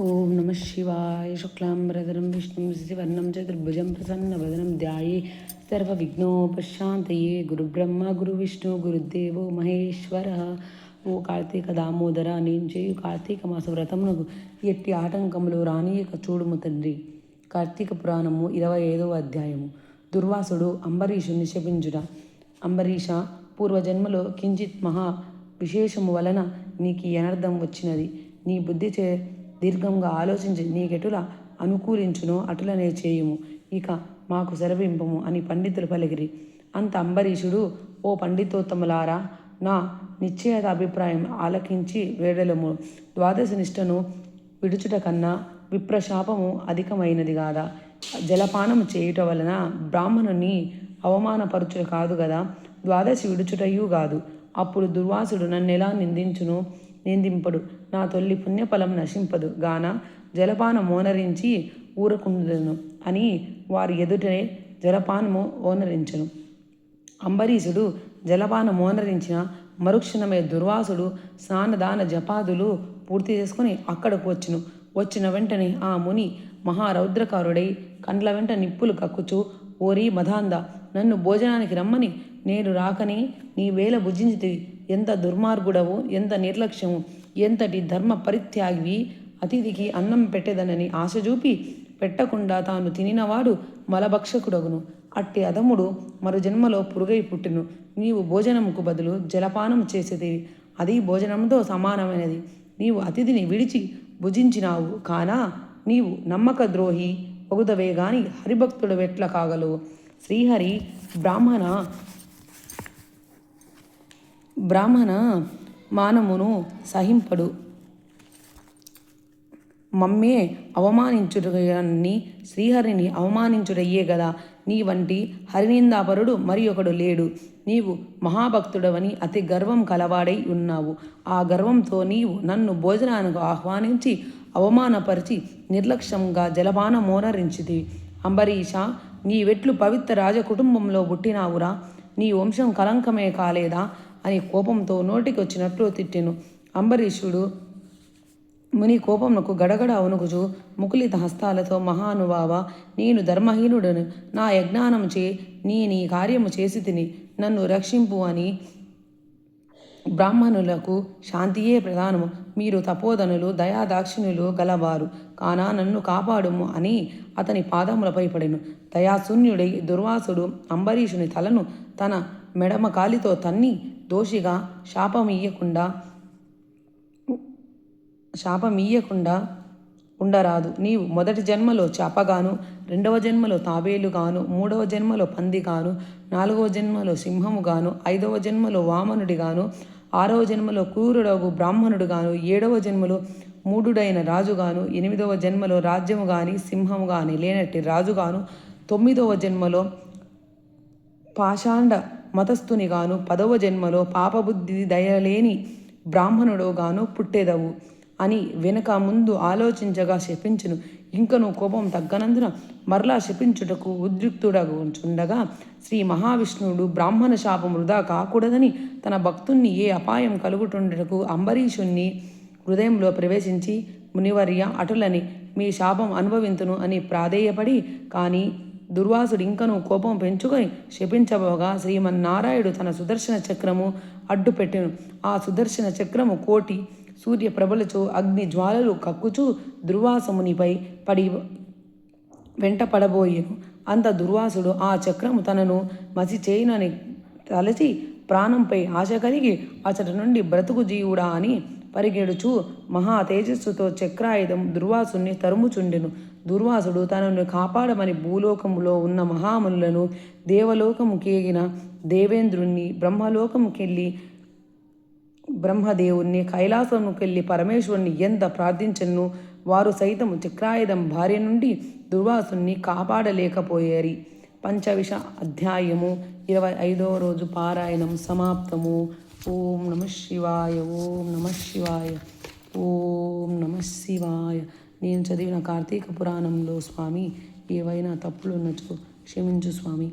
ఓం నమ శివాయ శుక్లాంబరధరం విష్ణుం శివర్ణం చతుర్భుజం ప్రసన్నవదనం ధ్యాయే సర్వవిఘ్నోపశాంతయే గురుబ్రహ్మ గురు విష్ణు గురుదేవో మహేశ్వర ఓ కార్తీక దామోదర నేను చేయు కార్తీక మాస వ్రతమునకు ఎట్టి ఆటంకములు రానియక చూడుము తండ్రి కార్తీక పురాణము ఇరవై ఐదవ అధ్యాయము దుర్వాసుడు అంబరీషుని శపించుట అంబరీష పూర్వజన్మలో కించిత్ మహా విశేషము వలన నీకు అనర్థం వచ్చినది నీ బుద్ధి చే దీర్ఘంగా ఆలోచించి నీకెటుల అనుకూలించునో అటులనే చేయుము. ఇక మాకు సెలవింపము అని పండితులు పలికిరి. అంత అంబరీషుడు ఓ పండితోత్తములారా నా నిశ్చయత అభిప్రాయం ఆలకించి వేడలము. ద్వాదశ నిష్టను విడుచుట కన్నా విప్రశాపము అధికమైనది కాదా జలపానము చేయుట వలన బ్రాహ్మణుని అవమానపరచుట కాదు కదా ద్వాదశి విడుచుటయు కాదు అప్పుడు దుర్వాసుడు నన్నెలా నిందించును? నిందింపడు. నా తొల్లి పుణ్యఫలం నశింపదు. గాన జలపాన మోనరించి ఊరకుండును అని వారి ఎదుటనే జలపానము ఓనరించను. అంబరీషుడు జలపాన మోనరించిన మరుక్షణమే దుర్వాసుడు స్నానదాన జపాదులు పూర్తి చేసుకుని అక్కడకు వచ్చును. వచ్చిన వెంటనే ఆ ముని మహారౌద్రకారుడై కండ్ల వెంట నిప్పులు కక్కుచు ఓరి మదాంద నన్ను భోజనానికి రమ్మని నేను రాకని నీ వేల భుజించితివి. ఎంత దుర్మార్గుడవు ఎంత నిర్లక్ష్యము. ఎంతటి ధర్మ పరిత్యాగివి అతిథికి అన్నం పెట్టెదనని ఆశ చూపి పెట్టకుండా తాను తినినవాడు మలభక్షకుడగును అట్టి అదముడు మరు జన్మలో పురుగై పుట్టును నీవు భోజనముకు బదులు జలపానం చేసేదివి అది భోజనంతో సమానమైనది నీవు అతిథిని విడిచి భుజించినావు కానా నీవు నమ్మక ద్రోహి ఒగుదవే గాని హరిభక్తుడు వెట్ల కాగలవు శ్రీహరి బ్రాహ్మణ బ్రాహ్మణ మానమును సహింపడు. మమ్మే అవమానించుడని శ్రీహరిని అవమానించుడయ్యే కదా నీ వంటి హరినిందాపరుడు మరి ఒకడు లేడు. నీవు మహాభక్తుడవని అతి గర్వం కలవాడై ఉన్నావు. ఆ గర్వంతో నీవు నన్ను భోజనానికి ఆహ్వానించి అవమానపరిచి నిర్లక్ష్యంగా జలపాన మోనరించితివి అంబరీష నీ వెట్లు పవిత్ర రాజకుటుంబంలో పుట్టినావురా. నీ వంశం కలంకమే కాలేదా? అని కోపంతో నోటికి వచ్చినట్లు తిట్టెను. అంబరీషుడు ముని కోపమునకు గడగడ వణుకుచు ముకులిత హస్తాలతో మహానుభావ నేను ధర్మహీనుడను. నా యజ్ఞానం చే నీ నీ కార్యము చేసి తిని నన్ను రక్షింపు అని బ్రాహ్మణులకు శాంతియే ప్రధానము. మీరు తపోధనులు దయాదాక్షిణులు గలవారు. కానా నన్ను కాపాడుము అని అతని పాదములపై పడెను. దయాశూన్యుడై దుర్వాసుడు అంబరీషుని తలను తన మెడమ కాలితో తన్ని దోషిగా శాపమియ్యకుండా శాపమియ్యకుండా ఉండరాదు. నీవు మొదటి జన్మలో చేపగాను రెండవ జన్మలో తాబేలుగాను మూడవ జన్మలో పందిగాను నాలుగవ జన్మలో సింహముగాను ఐదవ జన్మలో వామనుడిగాను ఆరవ జన్మలో క్రూరుడగు బ్రాహ్మణుడుగాను ఏడవ జన్మలో మూడుడైన రాజుగాను ఎనిమిదవ జన్మలో రాజ్యము గాని సింహము గాని లేనట్టి రాజుగాను తొమ్మిదవ జన్మలో పాషాండ మతస్థునిగాను పదవ జన్మలో పాపబుద్ధి దయలేని బ్రాహ్మణుడుగాను పుట్టేదవు అని వెనక ముందు ఆలోచించగా శపించును. ఇంకను కోపం తగ్గనందున మరలా శపించుటకు ఉద్రిక్తుడగుండగా శ్రీ మహావిష్ణువుడు బ్రాహ్మణ శాపం వృధా కాకూడదని తన భక్తుణ్ణి ఏ అపాయం కలుగుతుండటకు అంబరీషుణ్ణి హృదయంలో ప్రవేశించి మునివర్య అటులని మీ శాపం అనుభవింతును అని ప్రాధేయపడి కానీ దుర్వాసుడు ఇంకను కోపం పెంచుకొని శపించబోగా శ్రీమన్నారాయుడు తన సుదర్శన చక్రము అడ్డుపెట్టెను. ఆ సుదర్శన చక్రము కోటి సూర్య ప్రభలచో అగ్ని జ్వాలలు కక్కుచూ దుర్వాసమునిపై పడి వెంట పడబోయేను. అంత దుర్వాసుడు ఆ చక్రము తనను మసి చేయనని తలచి ప్రాణంపై ఆశ కలిగి అతడి నుండి బ్రతుకు జీవుడా అని పరిగెడుచు మహా తేజస్సుతో చక్రాయుధం దుర్వాసుని తరుముచుండెను. దుర్వాసుడు తనను కాపాడమని భూలోకములో ఉన్న మహామునులను దేవలోకముకేగిన దేవేంద్రుణ్ణి బ్రహ్మలోకముకెళ్ళి బ్రహ్మదేవుణ్ణి కైలాసముకెళ్ళి పరమేశ్వరుని ఎంత ప్రార్థించను వారు సైతము చక్రాయుధం భార్య నుండి దుర్వాసుని కాపాడలేకపోయేరి. పంచవిష అధ్యాయము ఇరవై ఐదవ రోజు పారాయణం సమాప్తము. ఓం నమ శివాయ ఓం నమ శివాయ ఓం నమ శివాయ. నేను చదివిన కార్తీక పురాణంలో స్వామి ఏవైనా తప్పులున్నచో క్షమించు స్వామి.